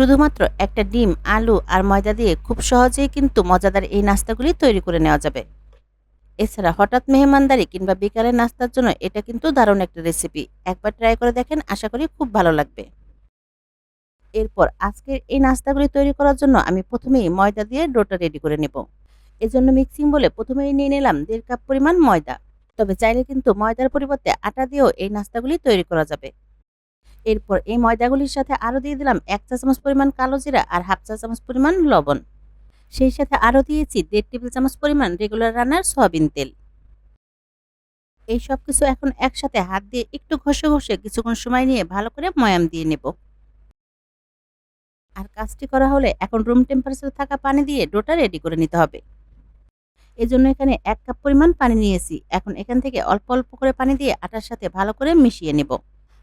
শুধুমাত্র একটা ডিম, আলু আর ময়দা দিয়ে খুব সহজেই কিন্তু মজাদার এই নাস্তাগুলি তৈরি করে নেওয়া যাবে। এছাড়া হঠাৎ মেহমানদারি কিংবা বিকালের নাস্তার জন্য এটা কিন্তু দারুণ একটা রেসিপি। একবার ট্রাই করে দেখেন, আশা করি খুব ভালো লাগবে। এরপর আজকের এই নাস্তাগুলি তৈরি করার জন্য আমি প্রথমেই ময়দা দিয়ে ডোটা রেডি করে নেব। এজন্য মিক্সিং বলে প্রথমেই নিয়ে নিলাম দেড় কাপ পরিমাণ ময়দা। তবে চাইলে কিন্তু ময়দার পরিবর্তে আটা দিয়েও এই নাস্তাগুলি তৈরি করা যাবে। এরপর এই ময়দাগুলির সাথে আরও দিয়ে দিলাম এক চা চামচ পরিমাণ কালো জিরা আর হাফ চা চামচ পরিমাণ লবণ। সেই সাথে আরও দিয়েছি দেড় টেবিল চামচ পরিমাণ রেগুলার রান্নার সয়াবিন তেল। এই সব কিছু এখন একসাথে হাত দিয়ে একটু ঘষে ঘষে কিছুক্ষণ সময় নিয়ে ভালো করে ময়াম দিয়ে নেব। আর কাজটি করা হলে এখন রুম টেম্পারেচার থাকা পানি দিয়ে ডোটা রেডি করে নিতে হবে। এজন্য এখানে এক কাপ পরিমাণ পানি নিয়েছি। এখন এখান থেকে অল্প অল্প করে পানি দিয়ে আটার সাথে ভালো করে মিশিয়ে নেব।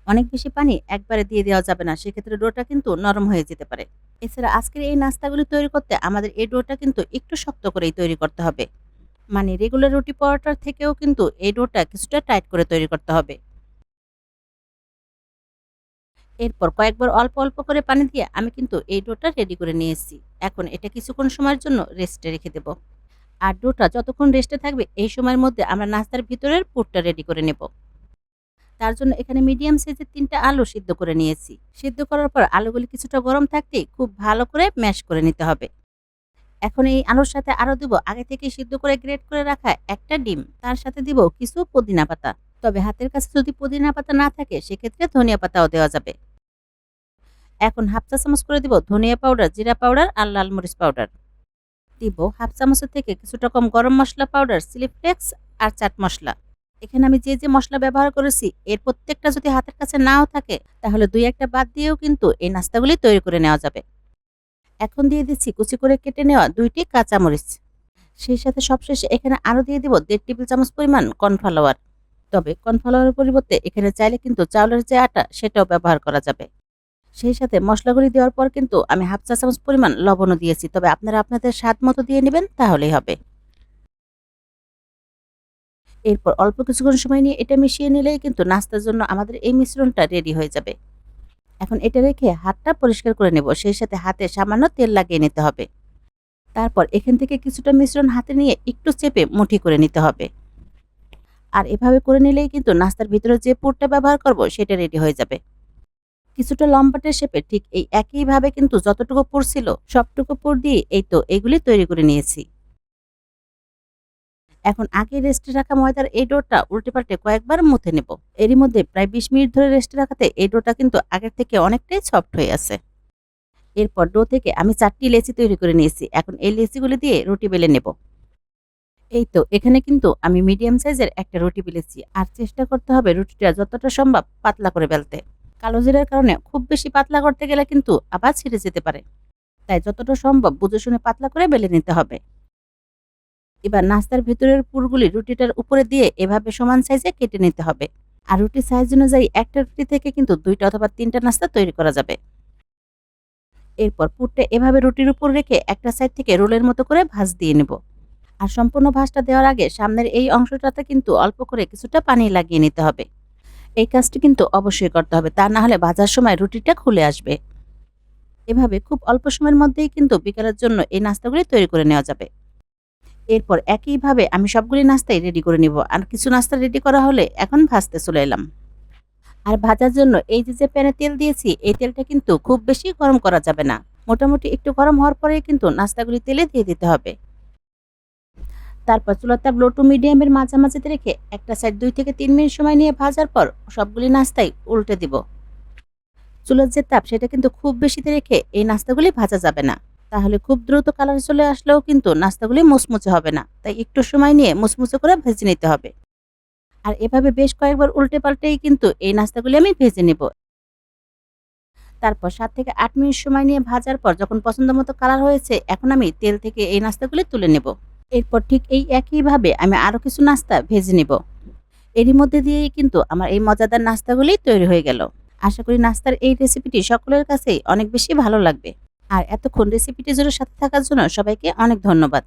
অনেক বেশি পানি একবারে দিয়ে দেওয়া যাবে না, সেক্ষেত্রে ডোটা কিন্তু নরম হয়ে যেতে পারে। এছাড়া আজকের এই নাস্তাগুলি তৈরি করতে আমাদের এই ডোটা কিন্তু একটু শক্ত করেই তৈরি করতে হবে। মানে রেগুলার রুটি পরোটার থেকেও কিন্তু এই ডোটা কিছুটা টাইট করে তৈরি করতে হবে। এরপর কয়েকবার অল্প অল্প করে পানি দিয়ে আমি কিন্তু এই ডোটা রেডি করে নিয়ে এসেছি এখন এটা কিছুক্ষণ সময়ের জন্য রেস্টে রেখে দেব। আর ডোটা যতক্ষণ রেস্টে থাকবে, এই সময়ের মধ্যে আমরা নাস্তার ভিতরের পুরটা রেডি করে নেব। তার জন্য এখানে মিডিয়াম সাইজের তিনটা আলু সিদ্ধ করে নিয়েছি। সিদ্ধ করার পর আলুগুলি কিছুটা গরম থাকতেই খুব ভালো করে ম্যাশ করে নিতে হবে। এখন এই আলুর সাথে আরও দিব, আগে থেকে সিদ্ধ করে গ্রেট করে রাখা একটা ডিম, তার সাথে দিব কিছু পুদিনা পাতা। তবে হাতের কাছে যদি পুদিনা পাতা না থাকে, সেক্ষেত্রে ধনিয়া পাতাও দেওয়া যাবে। এখন হাফ চা চামচ করে দিব ধনিয়া পাউডার জিরা পাউডার আর লাল মরিচ পাউডার দিব হাফ চামচের থেকে কিছুটা কম garam masala powder chilli flakes আর চাট মশলা। এখানে আমি যে যে মশলা ব্যবহার করেছি, এর প্রত্যেকটা যদি হাতের কাছে নাও থাকে, তাহলে দুই একটা বাদ দিয়েও কিন্তু এই নাস্তাগুলি তৈরি করে নেওয়া যাবে। এখন দিয়ে দিচ্ছি কুচি করে কেটে নেওয়া দুইটি কাঁচামরিচ। সেই সাথে সবশেষে এখানে আরও দিয়ে দিব দেড় টেবিল চামচ পরিমাণ কর্নফ্লাওয়ার। তবে কর্নফ্লাওয়ারের পরিবর্তে এখানে চাইলে কিন্তু চাউলের যে আটা, সেটাও ব্যবহার করা যাবে। সেই সাথে মশলাগুলি দেওয়ার পর কিন্তু আমি হাফ চা চামচ পরিমাণ লবণও দিয়েছি। তবে আপনারা আপনাদের স্বাদ মতো দিয়ে নেবেন, তাহলেই হবে। এরপর অল্প কিছুক্ষণ সময় নিয়ে এটা মিশিয়ে নিলেই কিন্তু নাস্তার জন্য আমাদের এই মিশ্রণটা রেডি হয়ে যাবে। এখন এটা রেখে হাতটা পরিষ্কার করে নেব, সেই সাথে হাতে সামান্য তেল লাগিয়ে নিতে হবে। তারপর এখান থেকে কিছুটা মিশ্রণ হাতে নিয়ে একটু চেপে মুঠি করে নিতে হবে। আর এভাবে করে নিলেই কিন্তু নাস্তার ভিতরে যে পুরটা ব্যবহার করব সেটা রেডি হয়ে যাবে। কিছুটা লম্বাটের শেপে ঠিক এই একইভাবে কিন্তু যতটুকু পুর ছিল সবটুকু পুর দিয়ে এই তো এগুলি তৈরি করে নিয়েছি। এখন আগে রেস্টে রাখা ময়দার এই ডোটা উল্টে পাল্টে কয়েকবার মুথে নেব। এরই মধ্যে প্রায় বিশ মিনিট ধরে রেস্টে রাখাতে এই ডোটা কিন্তু আগের থেকে অনেকটাই সফট হয়ে আছে। এরপর ডো থেকে আমি চারটি লেচি তৈরি করে নিয়েছি। এখন এই লেচিগুলি দিয়ে রুটি বেলে নেব। এই তো, এখানে কিন্তু আমি মিডিয়াম সাইজের একটা রুটি বেলেছি। আর চেষ্টা করতে হবে রুটিটা যতটা সম্ভব পাতলা করে বেলতে। কালো জিরার কারণে খুব বেশি পাতলা করতে গেলে কিন্তু আবার ছিঁড়ে যেতে পারে। তাই যতটা সম্ভব বুঝে শুনে পাতলা করে বেলে নিতে হবে। এবার নাস্তার ভেতরের পুরগুলি রুটিটার উপরে দিয়ে এভাবে সমান সাইজে কেটে নিতে হবে। আর রুটির সাইজ অনুযায়ী একটা রুটি থেকে কিন্তু দুইটা অথবা তিনটা নাস্তা তৈরি করা যাবে। এরপর পুরটা এভাবে রুটির উপর রেখে একটা সাইড থেকে রোলের মতো করে ভাঁজ দিয়ে নেব। আর সম্পূর্ণ ভাঁজটা দেওয়ার আগে সামনের এই অংশটাতে কিন্তু অল্প করে কিছুটা পানি লাগিয়ে নিতে হবে। এই কাজটি কিন্তু অবশ্যই করতে হবে, তা না হলে ভাজার সময় রুটিটা খুলে আসবে। এভাবে খুব অল্প সময়ের মধ্যেই কিন্তু বিকালের জন্য এই নাস্তাগুলি তৈরি করে নেওয়া যাবে। এরপর একইভাবে আমি সবগুলি নাস্তাই রেডি করে নিব। আর কিছু নাস্তা রেডি করা হলে এখন ভাজতে চলে এলাম। আর ভাজার জন্য এই যে যে প্যানে তেল দিয়েছি, এই তেলটা কিন্তু খুব বেশি গরম করা যাবে না। মোটামুটি একটু গরম হওয়ার পরেই কিন্তু নাস্তাগুলি তেলে দিয়ে দিতে হবে। তারপর চুলার তাপ লো টু মিডিয়ামের মাঝামাঝিতে রেখে একটা সাইড দুই থেকে তিন মিনিট সময় নিয়ে ভাজার পর সবগুলি নাস্তাই উল্টে দিব। চুলার যে তাপ, সেটা কিন্তু খুব বেশিতে রেখে এই নাস্তাগুলি ভাজা যাবে না। তাহলে খুব দ্রুত কালার চলে আসলেও কিন্তু নাস্তাগুলি মুচমুচে হবে না। তাই একটু সময় নিয়ে মুচমুচে করে ভেজে নিতে হবে। আর এভাবে বেশ কয়েকবার উল্টে পাল্টেই কিন্তু এই নাস্তাগুলি আমি ভেজে নেব। তারপর সাত থেকে আট মিনিট সময় নিয়ে ভাজার পর যখন পছন্দ মতো কালার হয়েছে, এখন আমি তেল থেকে এই নাস্তাগুলি তুলে নেব। এরপর ঠিক এই একইভাবে আমি আরও কিছু নাস্তা ভেজে নেব। এরই মধ্যে দিয়েই কিন্তু আমার এই মজাদার নাস্তাগুলি তৈরি হয়ে গেল। আশা করি নাস্তার এই রেসিপিটি সকলের কাছেই অনেক বেশি ভালো লাগবে। আর এতক্ষণ রেসিপিটি জোরের সাথে থাকার জন্য সবাইকে অনেক ধন্যবাদ।